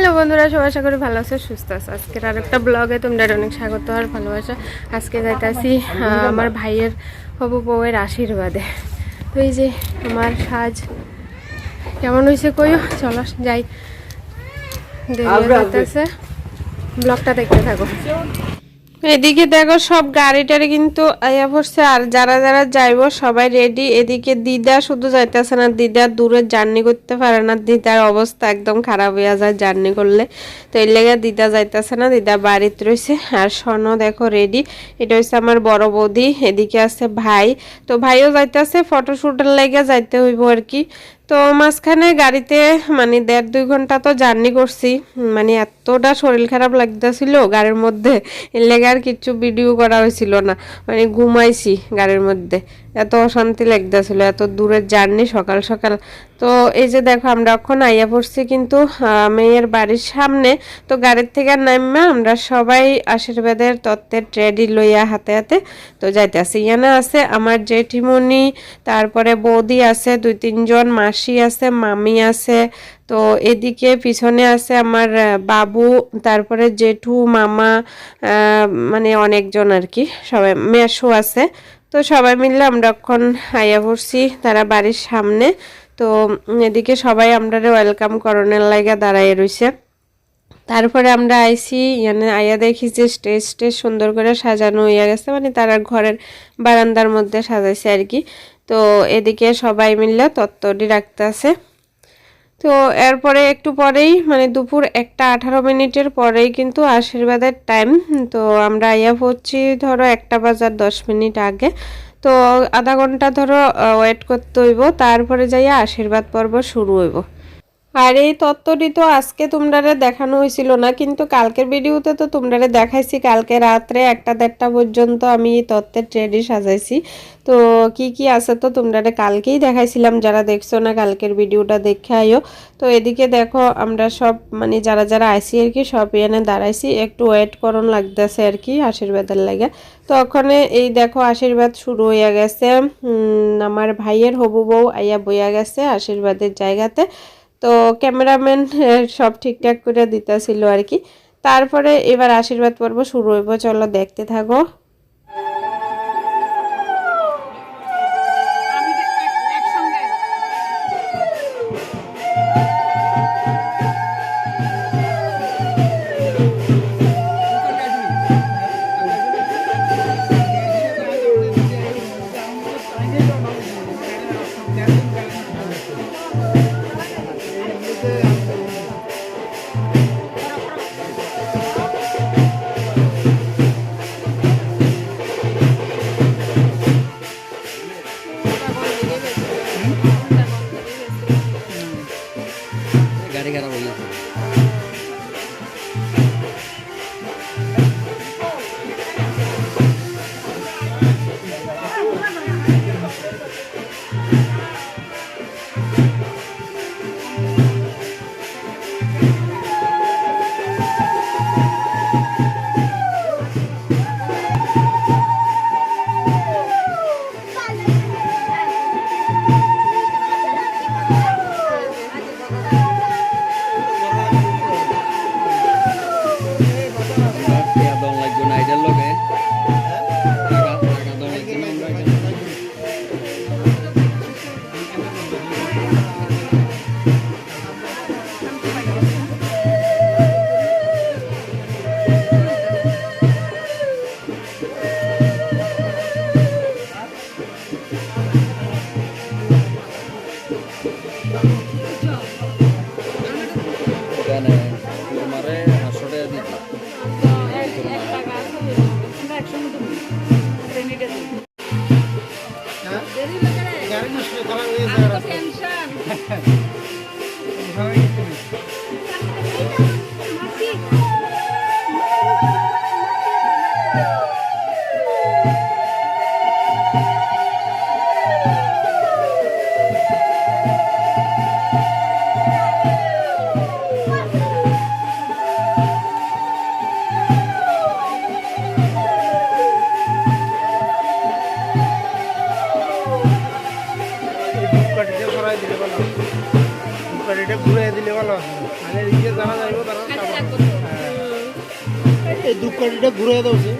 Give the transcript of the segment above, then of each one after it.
Hello বন্ধুরা সবাই আশা করি ভালো আছে সুস্থ আছে। আজকের আর একটা ব্লগে তোমরা অনেক স্বাগত আর ভালোবাসা। আজকে যাইতাছি আমার ভাইয়ের হবু বউয়ের আশীর্বাদে। তো এই যে আমার সাজ কেমন হয়েছে কইও? চলো যাই। দেরি ব্লগটা দেখতে থাকো। এদিকে দেখো সব গাড়ি টাড়ি কিন্তু আর যারা যারা যাইবো সবাই রেডি এদিকে দিদা শুধু যাইতেছে না, দিদা দূরে জার্নি করতে পারে না। দিদার অবস্থা একদম খারাপ হয়ে যায় জার্নি করলে। তো এর লেগে দিদা যাইতেছে না, দিদা বাড়িতে রয়েছে আর স্বর্ণ দেখো রেডি এটা হচ্ছে আমার বড় বৌদি, এদিকে আছে ভাই। তো ভাইও যাইতেছে ফটোশুটের লেগে যাইতে হইব আর কি। তো মাঝখানে গাড়িতে মানে দেড় দুই ঘণ্টা তো জার্নি করছি। মানে এতটা শরীর খারাপ লাগতেছিল গাড়ির মধ্যে। লেগে আর কিছু ভিডিও করা হয়েছিল না। মানে ঘুমাইছি গাড়ির মধ্যে। এত অশান্তি লাগতেছিল, এত দূরের জার্নি সকাল সকাল। তো এই যে দেখো, আমরা এখন আইয়া পড়ছি কিন্তু মেয়ের বাড়ির সামনে। তো গাড়ির থেকে নামা আমরা সবাই আশীর্বাদের তত্ত্বের ট্রেডি লইয়া হাতে হাতে তো যাইতেছি। ইয়ানা আছে, আমার জেঠিমণি, তারপরে বৌদি আছে, দুই তিনজন মাসি আছে, মামি আছে তো এদিকে পিছনে আছে আমার বাবু, তারপরে জেঠু, মামা মানে অনেকজন আর কি, সবাই মেশো আছে। তো সবাই মিলে আমরা এখন আইয়া পড়ছি তারা বাড়ির সামনে। তো এদিকে সবাই আমরা ওয়েলকাম করণের লাইগা দাঁড়ায় রইছে। তারপরে আমরা আইসি মানে আইয়া দেখি যে স্টেজ স্টেজ সুন্দর করে সাজানো হইয়া গেছে মানে তারা ঘরের বারান্দার মধ্যে সাজাইছে আর কি। তো এদিকে সবাই মিলে তত্ত্বটি রাখতে আছে তো এরপরে একটু পরেই মানে দুপুর একটা আঠারো মিনিটের পরেই কিন্তু আশীর্বাদের টাইম তো আমরা আইয়া পড়ছি ধরো একটা বাজার দশ মিনিট আগে। তো আধা ঘণ্টা ধরো ওয়েট করতে হইব, তারপরে যাইয়া আশীর্বাদ পর্ব শুরু হইব। আর, এই তত্ত্বটি তো আজকে তোমরারে দেখানো হয়েছিল না, কিন্তু কালকের ভিডিওতে তো তোমরারে দেখাইছি, কালকে রাত্রে একটা দেড়টা পর্যন্ত আমি এই তত্ত্বের ট্রেডি সাজাইছি। তো কি কি আছে তো তোমরারে কালকেই দেখাইছিলাম, যারা দেখছ না কালকের ভিডিওটা দেখে আইও। তো এদিকে দেখো, আমরা সব মানে যারা যারা আইসি আর কি, সব এনে দাঁড়াইছি, একটু ওয়েট করন লাগতেছে আর কি, আশীর্বাদের লাগে। তো ওখানে এই দেখো, আশীর্বাদ শুরু হইয়া গেছে আমার ভাইয়ের হবু বউ আইয়া বইয়া গেছে আশীর্বাদের জায়গাতে। তো ক্যামেরাম্যান সব ঠিকঠাক করে দিতেছিল আর কি। তারপরে এবার আশীর্বাদ পর্ব শুরু হইব, চলো দেখতে থাকো। সরাই দিলে ভালো বুক গাড়িটা ঘুরে দিলে ভালো মানে এদিকে যারা যাইব তারা। এই দুঃখটা ঘুরে দেওছে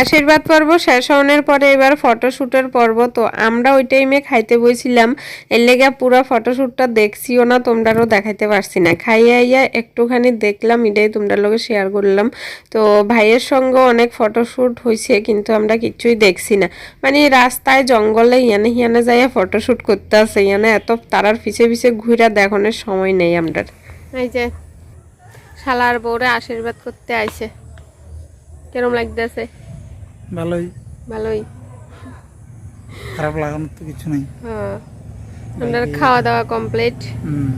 আশীর্বাদ পর্ব শেষ হওয়ার পরে এবার ফটোশ্যুটের পর্ব। তো আমরা ওই টাইমে খাইতে বইছিলাম। এর লেগে পুরো ফটোশ্যুটটা দেখছিও না, তোমরারও দেখাইতে পারছি না। খাইয়ে আইয়া একটুখানি দেখলাম, এটাই তোমরা লোকে শেয়ার করলাম। তো ভাইয়ের সঙ্গে অনেক ফটোশ্যুট হয়েছে কিন্তু আমরা কিচ্ছুই দেখছি না। মানে রাস্তায় জঙ্গলে হিয়ানে হিয়ানে যাইয়া ফটোশ্যুট করতে আসে ইয়ানে এত তারার পিছে পিছে ঘুরা দেখানোর সময় নেই আমরা এই যে, শালার বউরে আশীর্বাদ করতে আইছে। কেরম লাগতেছে? ভালোই। ভালোই। খারাপ লাগানোর তো কিছু নেই। হ্যাঁ। আপনার খাওয়া দাওয়া কমপ্লিট হুম।